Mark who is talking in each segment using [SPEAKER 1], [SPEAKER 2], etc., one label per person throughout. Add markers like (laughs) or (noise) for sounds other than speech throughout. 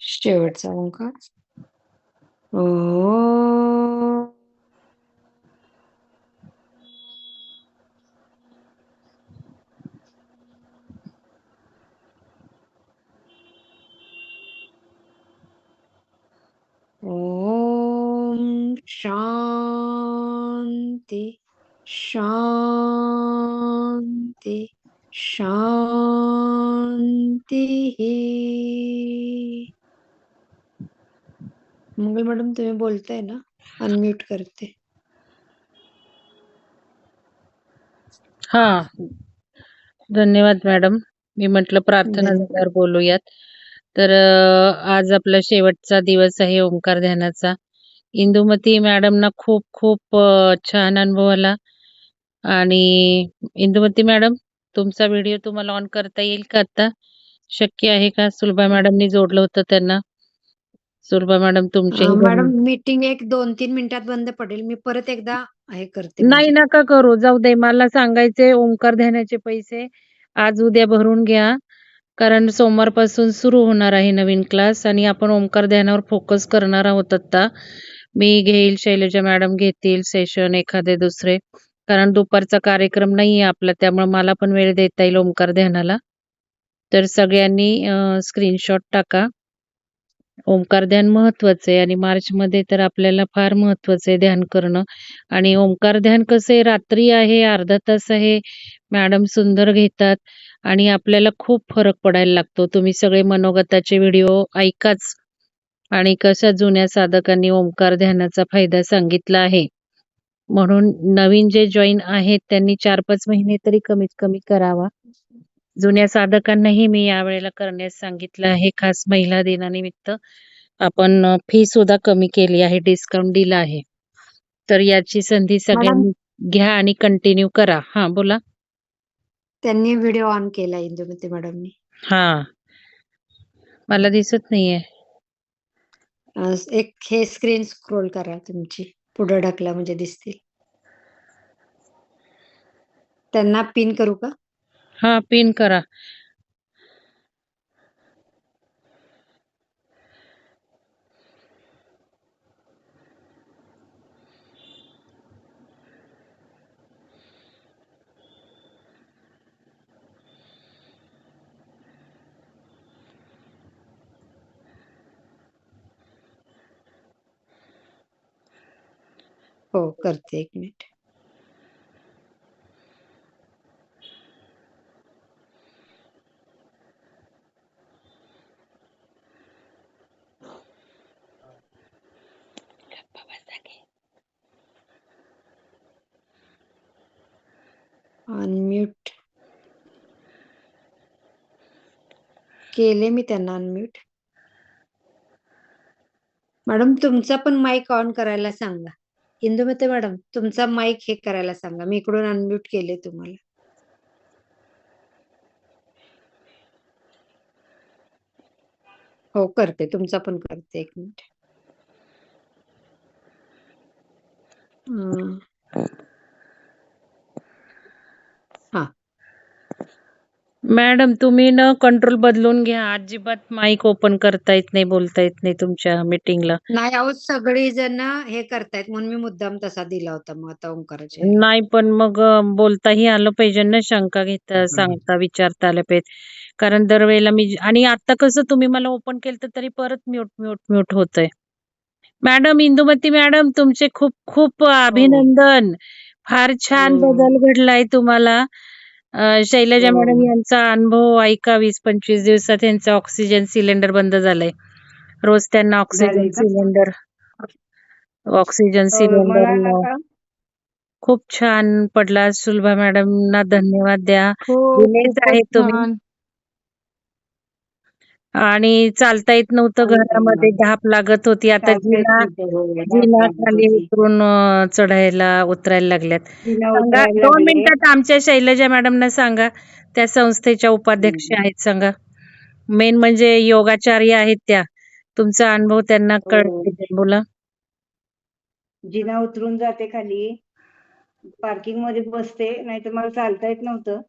[SPEAKER 1] शेवटचा ओंकार ओ ॐ शान्ति शान्ति शान्तिः मंगल मॅडम तुम्ही बोलताय ना? अनम्यूट करते.
[SPEAKER 2] हा. धन्यवाद मॅडम. मी म्हटलं प्रार्थना. झाल्यावर बोलूयात. तर आज आपला शेवटचा दिवस आहे ओंकार ध्यानाचा. इंदुमती मॅडमना खूप खूप अ, छान अनुभव आला. आणि इंदुमती मॅडम तुमचा व्हिडिओ तुम्हाला ऑन करता येईल का आता? शक्य आहे का? सुलभा मॅडमनी जोडलं होतं त्यांना. सुलभा मॅडम तुमचे
[SPEAKER 1] अं, मॅडम मीटिंग एक दोन तीन मिनिटात बंद पडेल. मी परत एकदा हे करते.
[SPEAKER 2] नाही
[SPEAKER 1] म्हणजे.
[SPEAKER 2] नका करू. जाऊ दे मला सांगायचे ओंकार ध्यानाचे पैसे. आज उद्या भरून घ्या. कारण सोमवारपासून सुरू होणार आहे नवीन क्लास आणि आपण ओंकार ध्यानावर फोकस करणार आहोत आता मी घेईल शैलजा मॅडम घेतील सेशन एखादे दुसरे. कारण दुपारचा कार्यक्रम नाही आहे आपला त्यामुळे मला पण वेळ देता येईल ओंकार ध्यानाला. तर सगळ्यांनी स्क्रीनशॉट टाका. ओंकार ध्यान महत्वाचं आहे आणि मार्च मध्ये तर आपल्याला फार महत्वाचं आहे ध्यान करणं. आणि ओंकार ध्यान कसं आहे रात्री आहे अर्धा तास आहे. मॅडम सुंदर घेतात. आणि आपल्याला खूप फरक पडायला लागतो. तुम्ही सगळे मनोगताचे व्हिडिओ ऐकाच. आणि कशा जुन्या साधकांनी ओंकार ध्यानाचा फायदा सांगितला आहे. म्हणून नवीन जे जॉईन आहेत त्यांनी चार पाच महिने तरी कमीत कमी करावा. जुन्या साधकांनाही मी यावेळेला करण्यास सांगितलं आहे. खास महिला दिनानिमित्त आपण फी सुद्धा कमी केली आहे डिस्काउंट दिला आहे. तर याची संधी सगळ्यांनी घ्या आणि कंटिन्यू करा. हा बोला.
[SPEAKER 1] त्यांनी व्हिडिओ ऑन केला इंदुमती मॅडमनी.
[SPEAKER 2] हा. मला दिसत नाहीये.
[SPEAKER 1] एक हे स्क्रीन स्क्रोल करा तुमची. पुढे ढकला म्हणजे दिसतील. त्यांना पिन करू का?
[SPEAKER 2] हा पिन करा.
[SPEAKER 1] हो करते एक मिनिट. अनम्यूट केले मी त्यांना अनम्यूट मॅडम तुमचा पण माईक ऑन करायला सांगा. इंदुमते मॅडम तुमचा माईक हे करायला सांगा. मी इकडून अनम्यूट केले तुम्हाला. हो करते. तुमचा पण करते एक मिनिट
[SPEAKER 2] मॅडम तुम्ही न कंट्रोल बदलून घ्या. अजिबात माईक ओपन करता येत नाही बोलता येत नाही तुमच्या मीटिंगला
[SPEAKER 1] नाही अहो सगळी जण हे करतायत म्हणून मी मुद्दाम तसा दिला होता. मग आता ओंकाराचे.
[SPEAKER 2] नाही पण मग अं, बोलताही आलं पाहिजे ना. शंका घेता सांगता विचारता आलं पाहिजे. कारण दरवेळेला मी आणि आता कसं तुम्ही मला ओपन केलं तर तरी परत म्यूट म्यूट म्यूट होतंय. मॅडम इंदुमती मॅडम तुमचे खूप खूप अभिनंदन. फार छान
[SPEAKER 1] हो.
[SPEAKER 2] बदल घडलाय तुम्हाला. अं, शैलजा
[SPEAKER 1] हो.
[SPEAKER 2] मॅडम यांचा अनुभव ऐका वीस पंचवीस दिवसात त्यांचा ऑक्सिजन सिलेंडर बंद झालाय. रोज त्यांना ऑक्सिजन
[SPEAKER 1] झालंय का?
[SPEAKER 2] सिलेंडर ऑक्सिजन
[SPEAKER 1] मला
[SPEAKER 2] सिलेंडर खूप छान पडला. सुलभा मॅडमना धन्यवाद द्या. दिलेच तुम्ही.
[SPEAKER 1] छान.
[SPEAKER 2] आणि चालता येत नव्हतं
[SPEAKER 1] येत
[SPEAKER 2] घरामध्ये. धाप लागत होती आता जिना.
[SPEAKER 1] हो,
[SPEAKER 2] जिना खाली. उतरून चढायला उतरायला लागल्यात सांगा दोन. मिनिटात आमच्या शैलजा मॅडमना सांगा त्या संस्थेच्या उपाध्यक्ष. आहेत सांगा मेन म्हणजे योगाचार्य आहेत त्या तुमचा अनुभव त्यांना
[SPEAKER 1] हो.
[SPEAKER 2] कळते बोला
[SPEAKER 1] जिना उतरून जाते खाली पार्किंगमध्ये बसते नाहीतर मला चालता येत नव्हतं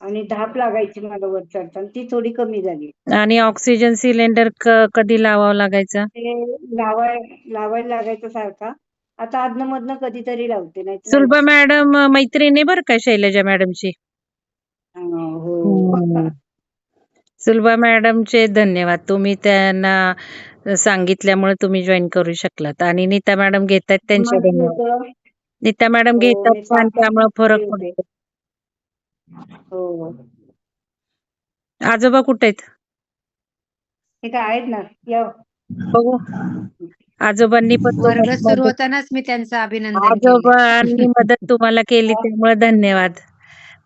[SPEAKER 1] आणि धाप लागायची मला वर चढताना. ती थोडी कमी झाली.
[SPEAKER 2] आणि ऑक्सिजन सिलेंडर कधी लावावा लागायचा?
[SPEAKER 1] ते लावाय लावायला लागायचं सारखा. आता आदनं मधनं कधीतरी लावते नाही
[SPEAKER 2] सुलभा मॅडम मैत्रीण बरं का शैलजा मॅडमची?
[SPEAKER 1] हो.
[SPEAKER 2] सुलभा मॅडमचे धन्यवाद. तुम्ही त्यांना सांगितल्यामुळे तुम्ही जॉईन करू शकलात. आणि नीता मॅडम घेतात त्यांचे
[SPEAKER 1] माहिती
[SPEAKER 2] धन्यवाद.
[SPEAKER 1] होतं.
[SPEAKER 2] नीता मॅडम
[SPEAKER 1] हो,
[SPEAKER 2] घेतात
[SPEAKER 1] मी
[SPEAKER 2] छान त्यामुळे फरक. पडतो.
[SPEAKER 1] हो.
[SPEAKER 2] आजोबा कुठे आहेत?
[SPEAKER 1] हे काय आहेत ना या.
[SPEAKER 2] बघू. आजोबांनी पण (laughs)
[SPEAKER 1] वर्ग सुरू होतानाच मी त्यांचं अभिनंदन केलं.
[SPEAKER 2] आजोबांनी मदत तुम्हाला केली (laughs) त्यामुळे धन्यवाद.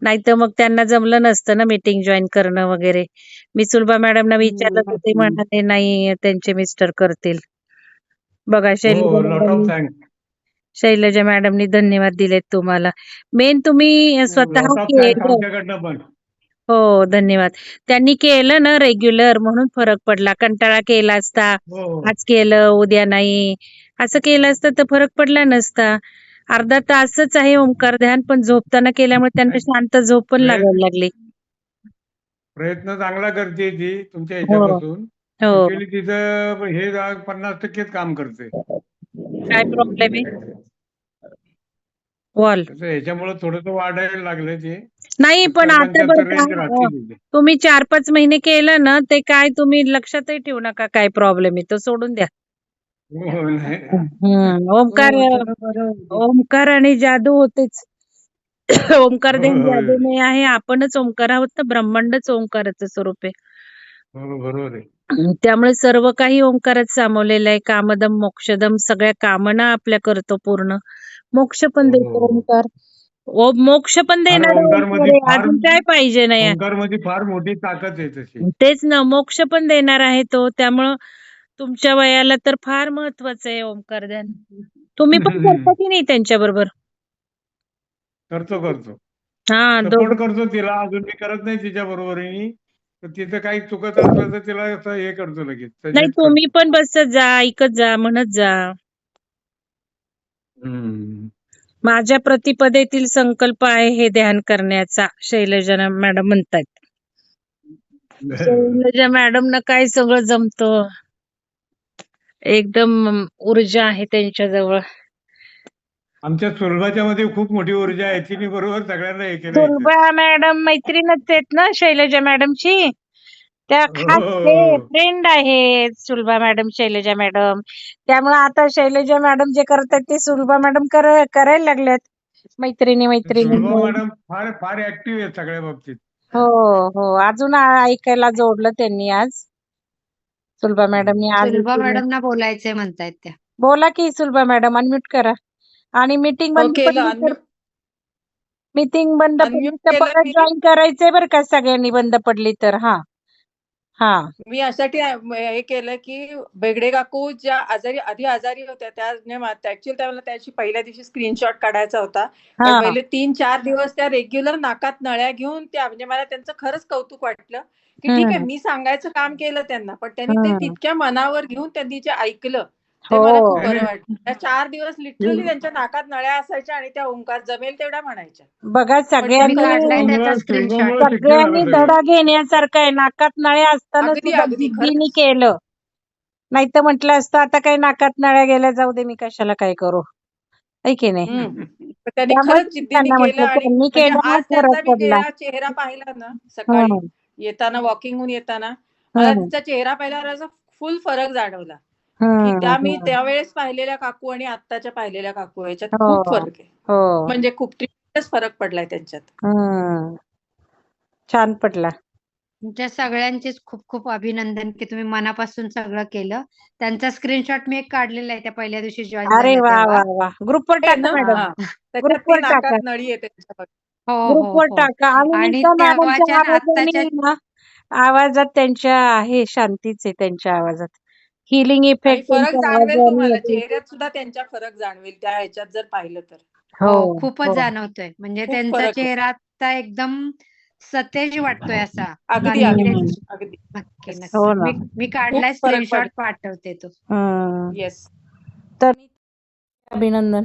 [SPEAKER 2] नाही तर मग त्यांना जमलं नसतं ना मीटिंग जॉईन करणं वगैरे. मी सुलभा मॅडमना विचारलं तर ते
[SPEAKER 1] हम्म.
[SPEAKER 2] म्हणाले नाही त्यांचे मिस्टर करतील. बघा
[SPEAKER 3] हो lot of
[SPEAKER 2] madam
[SPEAKER 3] thanks
[SPEAKER 2] Shailaja मॅडमनी धन्यवाद दिलेत तुम्हाला. मेन तुम्ही स्वतः केलं. हो धन्यवाद. त्यांनी केलं ना रेग्युलर म्हणून फरक पडला. कंटाळा केला असता.
[SPEAKER 3] हो.
[SPEAKER 2] आज केलं उद्या नाही. असं केलं असतं तर फरक पडला नसता. अर्धा तासच आहे ओंकार ध्यान पण झोपताना केल्यामुळे त्यांना शांत झोप पण लागायला लागली.
[SPEAKER 3] प्रयत्न चांगला करते ती तुमच्या
[SPEAKER 2] हो.
[SPEAKER 3] ह्याच्यापासून.
[SPEAKER 2] हो.
[SPEAKER 3] तिचं हे पन्नास टक्केच काम करते.
[SPEAKER 2] काय प्रॉब्लेम आहे? वॉल.
[SPEAKER 3] त्याचं ह्याच्यामुळे थोडस वाढायला लागलं ते.
[SPEAKER 2] नाही पण आता बरं
[SPEAKER 3] तिथे.
[SPEAKER 2] तुम्ही चार पाच महिने केलं ना ते काय तुम्ही लक्षातही ठेवू नका काय प्रॉब्लेम आहे. तो सोडून द्या.
[SPEAKER 3] हो, नाही.
[SPEAKER 2] हम्म, ओंकार
[SPEAKER 1] हो.
[SPEAKER 2] ओंकार आणि जादू होतेच. (coughs) ओंकार ध्यान
[SPEAKER 3] होय.
[SPEAKER 2] जादू नाही आहे आपणच ओंकार आहोत ना ब्रह्मांडच ओंकाराचं स्वरूप आहे.
[SPEAKER 3] हो बरोबर आहे.
[SPEAKER 2] त्यामुळे सर्व काही ओंकारात सामावलेलं आहे. कामदम मोक्षदम सगळ्या कामना आपल्या करतो पूर्ण. मोक्ष पण देतो
[SPEAKER 3] हो.
[SPEAKER 2] ओंकार. ओ मोक्ष पण देणार
[SPEAKER 3] ओंकारमध्ये फार-
[SPEAKER 2] अजून काय पाहिजे नाही.
[SPEAKER 3] मध्ये फार मोठी ताकद आहे तशी.
[SPEAKER 2] तेच ना मोक्ष पण देणार आहे तो. त्यामुळं तुमच्या वयाला तर फार महत्वाचं आहे ओंकार ध्यान. तुम्ही पण
[SPEAKER 3] हम्म. (laughs)
[SPEAKER 2] करता की नाही त्यांच्या बरोबर
[SPEAKER 3] करतो करतो.
[SPEAKER 2] हा
[SPEAKER 3] सपोर्ट
[SPEAKER 2] दोघं
[SPEAKER 3] करतो तिला. अजून मी करत नाही तिच्या बरोबरीने तर तिचं काही चुकत असलं तर तिला असं हे करतो लगेच.
[SPEAKER 2] नाही
[SPEAKER 3] suggest करतो.
[SPEAKER 2] तुम्ही पण बसत जा ऐकत जा म्हणत जा. माझ्या प्रतिपदेतील संकल्प आहे हे ध्यान करण्याचा शैलजा मॅडम म्हणतात. शैलजा मॅडम ना काय सगळं जमतं? एकदम ऊर्जा आहे त्यांच्याजवळ.
[SPEAKER 3] आमच्या सुलभाच्या मध्ये खूप मोठी ऊर्जा आहे तिने बरोबर सगळ्यांना हे केलं
[SPEAKER 2] मॅडम मैत्रीणच आहेत ना शैलजा मॅडमची? त्या खास
[SPEAKER 3] हो.
[SPEAKER 2] ते फ्रेंड आहेत सुलभा मॅडम शैलजा मॅडम त्यामुळे आता शैलजा मॅडम जे करतात ते सुलभा मॅडम करायला लागल्यात. मैत्रिणी मैत्रिणी
[SPEAKER 3] सुलभा मॅडम फार फार ऍक्टिव्ह आहेत सगळ्या बाबतीत.
[SPEAKER 2] हो हो. अजून आ- ऐकायला जोडलं त्यांनी आज. सुलभा मॅडमनी आज
[SPEAKER 1] सुलभा
[SPEAKER 2] ऐकलं.
[SPEAKER 1] मॅडमना बोलायचंय म्हणतायत त्या.
[SPEAKER 2] बोला की सुलभा मॅडम अनम्यूट करा. आणि मीटिंग बंद
[SPEAKER 4] केलं,
[SPEAKER 2] पडली तर
[SPEAKER 4] unmute-
[SPEAKER 2] मीटिंग बंद पडली तर
[SPEAKER 4] केलं
[SPEAKER 2] परत
[SPEAKER 4] मी.
[SPEAKER 2] जॉईन करायचंय बरं का सगळ्यांनी बंद पडली तर हा. हा
[SPEAKER 4] मी यासाठी हे केलं की बेगडे काकू ज्या आजारी आधी आजारी होत्या त्या ऍक्च्युअली त्यावेळेला त्याची पहिल्या दिवशी स्क्रीनशॉट काढायचा होता पहिले तीन चार दिवस त्या रेग्युलर नाकात नळ्या घेऊन त्या म्हणजे मला त्यांचं खरंच कौतुक वाटलं की ठीक आहे. मी सांगायचं काम केलं त्यांना पण त्यांनी ते. तितक्या मनावर घेऊन त्यांनी जे ऐकलं ते मला
[SPEAKER 2] हो
[SPEAKER 4] खूप बरं वाटलं त्या चार दिवस लिटरली त्यांच्या नाकात नळ्या असायच्या आणि त्या ओंकार जमेल तेवढ्या म्हणायच्या
[SPEAKER 2] बघा
[SPEAKER 1] मी
[SPEAKER 2] सगळ्यांनी
[SPEAKER 1] काढलाय त्याचा स्क्रीनशॉट
[SPEAKER 2] सगळ्यांनी. धडा घेण्यासारखं आहे नाकात नळ्या असताना
[SPEAKER 4] अगदी,
[SPEAKER 2] सुद्धा
[SPEAKER 4] अगदी,
[SPEAKER 2] जिद्दीने
[SPEAKER 4] खरंच.
[SPEAKER 2] केलं नाही तर म्हटलं असतं आता काही नाकात नळ्या गेल्या जाऊ दे मी कशाला काय करू है की नाही
[SPEAKER 4] हम्म. तर त्यांनी
[SPEAKER 2] त्यामुळे
[SPEAKER 4] खरंच जिद्दीने
[SPEAKER 2] त्यांना
[SPEAKER 4] केलं
[SPEAKER 2] म्हटलं
[SPEAKER 4] आणि
[SPEAKER 2] त्यांनी
[SPEAKER 4] म्हणजे
[SPEAKER 2] केलं
[SPEAKER 4] आज त्यांचा मी
[SPEAKER 2] पडला
[SPEAKER 4] जेव्हा चेहरा पाहिला ना सकाळी
[SPEAKER 2] हम्म.
[SPEAKER 4] येताना वॉकिंगहून येताना मला
[SPEAKER 2] हम्म.
[SPEAKER 4] तिचा चेहरा पाहिल्यावर असा फुल फरक जाणवला की. त्या मी. त्यावेळेस पाहिलेल्या काकू आणि आत्ताच्या पाहिलेल्या काकू याच्यात
[SPEAKER 2] हो.
[SPEAKER 4] खूप फरक आहे
[SPEAKER 2] हो
[SPEAKER 4] म्हणजे खूप फरक पडलाय त्यांच्यात.
[SPEAKER 2] छान पडला
[SPEAKER 1] तुमच्या सगळ्यांचेच खूप खूप अभिनंदन की तुम्ही मनापासून सगळं केलं त्यांचा स्क्रीनशॉट मी एक काढलेला आहे त्या पहिल्या दिवशी जॉईन
[SPEAKER 2] अरे वा वा वा ग्रुपवर टाका? मॅडम ग्रुपवर टाका.
[SPEAKER 4] नळी आहे
[SPEAKER 1] हो हो
[SPEAKER 2] ग्रुपवर
[SPEAKER 1] हो
[SPEAKER 2] टाका आणि आवाजात त्यांच्या आहे शांतीच आहे त्यांच्या आवाजात हिलिंग इफेक्ट
[SPEAKER 4] फरक जाणवेल तुम्हाला चेहऱ्यात सुद्धा त्यांच्या फरक जाणवेल त्या ह्याच्यात जर पाहिलं तर
[SPEAKER 2] हो
[SPEAKER 1] हो खूपच
[SPEAKER 2] हो.
[SPEAKER 1] जाणवतोय म्हणजे
[SPEAKER 4] खूप
[SPEAKER 1] त्यांचा
[SPEAKER 4] फरक आहे.
[SPEAKER 1] चेहरा आता एकदम सतेज वाटतोय असा
[SPEAKER 4] अगदी
[SPEAKER 1] आणि
[SPEAKER 4] अगदी
[SPEAKER 1] तेच-
[SPEAKER 4] अगदी
[SPEAKER 1] नक्की
[SPEAKER 4] Yes.
[SPEAKER 1] नक्की
[SPEAKER 2] हो ना.
[SPEAKER 1] मी मी काढलाय
[SPEAKER 4] खूप फरक
[SPEAKER 1] स्क्रीनशॉट. पाठवते तो
[SPEAKER 2] हम्म.
[SPEAKER 4] येस
[SPEAKER 2] तर अभिनंदन